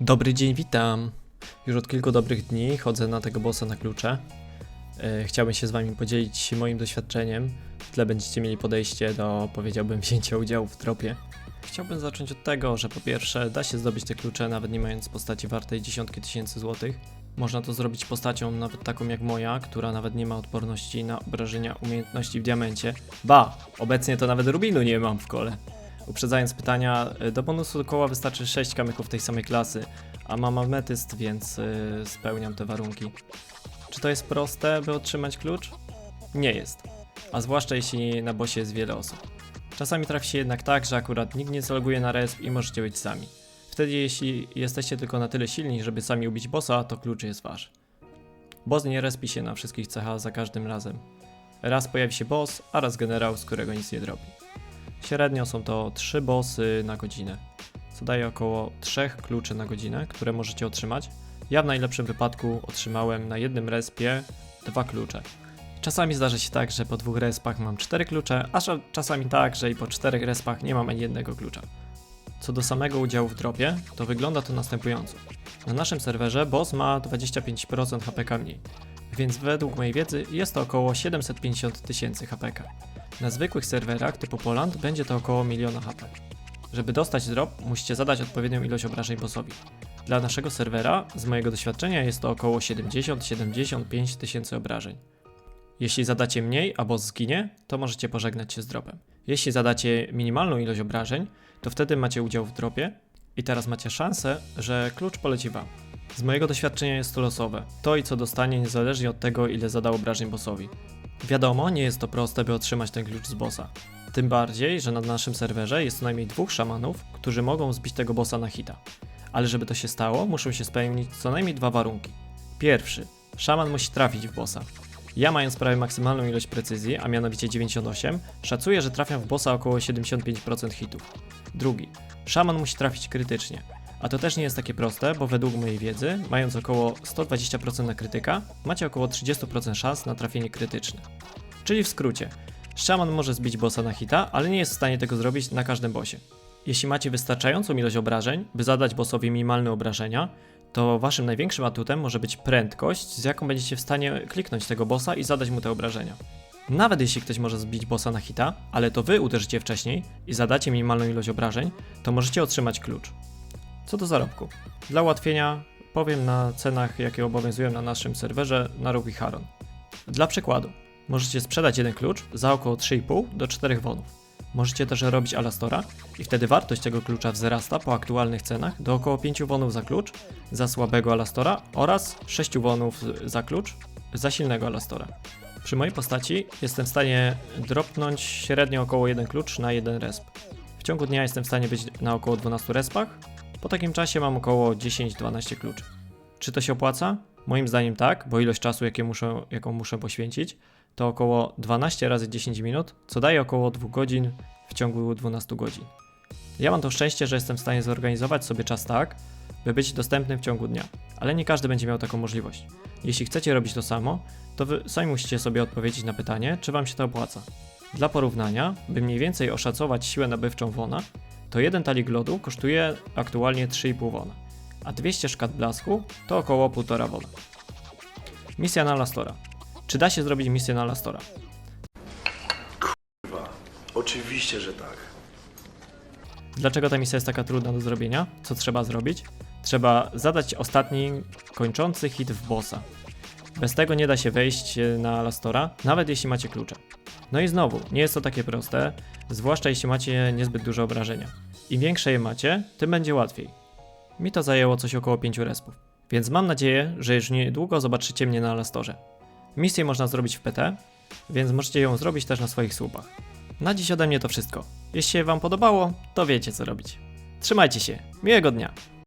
Dobry dzień, witam. Już od kilku dobrych dni chodzę na tego bossa na klucze. E, Chciałbym się z wami podzielić moim doświadczeniem. W tle będziecie mieli podejście do, powiedziałbym, wzięcia udziału w tropie. Chciałbym zacząć od tego, że po pierwsze da się zdobyć te klucze nawet nie mając postaci wartej dziesiątki tysięcy złotych. Można to zrobić postacią nawet taką jak moja, która nawet nie ma odporności na obrażenia umiejętności w diamencie. Ba, obecnie to nawet rubinu nie mam w kole. Uprzedzając pytania, y, do bonusu koła wystarczy 6 kamyków tej samej klasy, a mam ametyst, więc y, spełniam te warunki. Czy to jest proste, by otrzymać klucz? Nie jest. A zwłaszcza jeśli na bosie jest wiele osób. Czasami trafi się jednak tak, że akurat nikt nie zaloguje na resp i możecie być sami. Wtedy jeśli jesteście tylko na tyle silni, żeby sami ubić bossa, to klucz jest wasz. Boss nie respi się na wszystkich cechach za każdym razem. Raz pojawi się boss, a raz generał, z którego nic nie drobi. Średnio są to 3 bossy na godzinę, co daje około 3 kluczy na godzinę, które możecie otrzymać. Ja w najlepszym wypadku otrzymałem na jednym respie dwa klucze. Czasami zdarza się tak, że po dwóch respach mam 4 klucze, a cza- czasami tak, że i po 4 respach nie mam ani jednego klucza. Co do samego udziału w dropie, to wygląda to następująco. Na naszym serwerze boss ma 25% HPK mniej, więc według mojej wiedzy jest to około 750 tysięcy HPK. Na zwykłych serwerach typu Poland będzie to około miliona HP. Żeby dostać drop, musicie zadać odpowiednią ilość obrażeń bossowi. Dla naszego serwera, z mojego doświadczenia, jest to około 70-75 tysięcy obrażeń. Jeśli zadacie mniej, a boss zginie, to możecie pożegnać się z dropem. Jeśli zadacie minimalną ilość obrażeń, to wtedy macie udział w dropie i teraz macie szansę, że klucz poleci wam. Z mojego doświadczenia jest to losowe. To i co dostanie niezależnie od tego, ile zadał obrażeń bossowi. Wiadomo, nie jest to proste, by otrzymać ten klucz z bossa. Tym bardziej, że na naszym serwerze jest co najmniej dwóch szamanów, którzy mogą zbić tego bossa na hita. Ale żeby to się stało, muszą się spełnić co najmniej dwa warunki. Pierwszy, szaman musi trafić w bossa. Ja mając prawie maksymalną ilość precyzji, a mianowicie 98, szacuję, że trafiam w bossa około 75% hitów. Drugi, szaman musi trafić krytycznie. A to też nie jest takie proste, bo według mojej wiedzy, mając około 120% na krytyka, macie około 30% szans na trafienie krytyczne. Czyli w skrócie, szaman może zbić bossa na hita, ale nie jest w stanie tego zrobić na każdym bossie. Jeśli macie wystarczającą ilość obrażeń, by zadać bossowi minimalne obrażenia, to waszym największym atutem może być prędkość, z jaką będziecie w stanie kliknąć tego bossa i zadać mu te obrażenia. Nawet jeśli ktoś może zbić bossa na hita, ale to wy uderzycie wcześniej i zadacie minimalną ilość obrażeń, to możecie otrzymać klucz. Co do zarobku. Dla ułatwienia powiem na cenach, jakie obowiązują na naszym serwerze na Ruby Haron. Dla przykładu, możecie sprzedać jeden klucz za około 3,5 do 4 wonów. Możecie też robić Alastora i wtedy wartość tego klucza wzrasta po aktualnych cenach do około 5 wonów za klucz za słabego Alastora oraz 6 wonów za klucz za silnego Alastora. Przy mojej postaci jestem w stanie dropnąć średnio około 1 klucz na 1 resp. W ciągu dnia jestem w stanie być na około 12 respach, po takim czasie mam około 10-12 kluczy. Czy to się opłaca? Moim zdaniem tak, bo ilość czasu, jakie muszę, jaką muszę poświęcić, to około 12 razy 10 minut, co daje około 2 godzin w ciągu 12 godzin. Ja mam to szczęście, że jestem w stanie zorganizować sobie czas tak, by być dostępny w ciągu dnia, ale nie każdy będzie miał taką możliwość. Jeśli chcecie robić to samo, to wy sami musicie sobie odpowiedzieć na pytanie, czy wam się to opłaca. Dla porównania, by mniej więcej oszacować siłę nabywczą wona, to jeden talik lodu kosztuje aktualnie 3,5 wona, a 200 szkat blasku to około 1,5 wona. Misja na Lastora. Czy da się zrobić misję na Lastora? Kurwa, oczywiście, że tak. Dlaczego ta misja jest taka trudna do zrobienia? Co trzeba zrobić? Trzeba zadać ostatni, kończący hit w bossa. Bez tego nie da się wejść na Lastora, nawet jeśli macie klucze. No i znowu, nie jest to takie proste, zwłaszcza jeśli macie niezbyt duże obrażenia. Im większe je macie, tym będzie łatwiej. Mi to zajęło coś około 5 respów, więc mam nadzieję, że już niedługo zobaczycie mnie na Lastorze. Misję można zrobić w PT, więc możecie ją zrobić też na swoich słupach. Na dziś ode mnie to wszystko. Jeśli się Wam podobało, to wiecie co robić. Trzymajcie się, miłego dnia!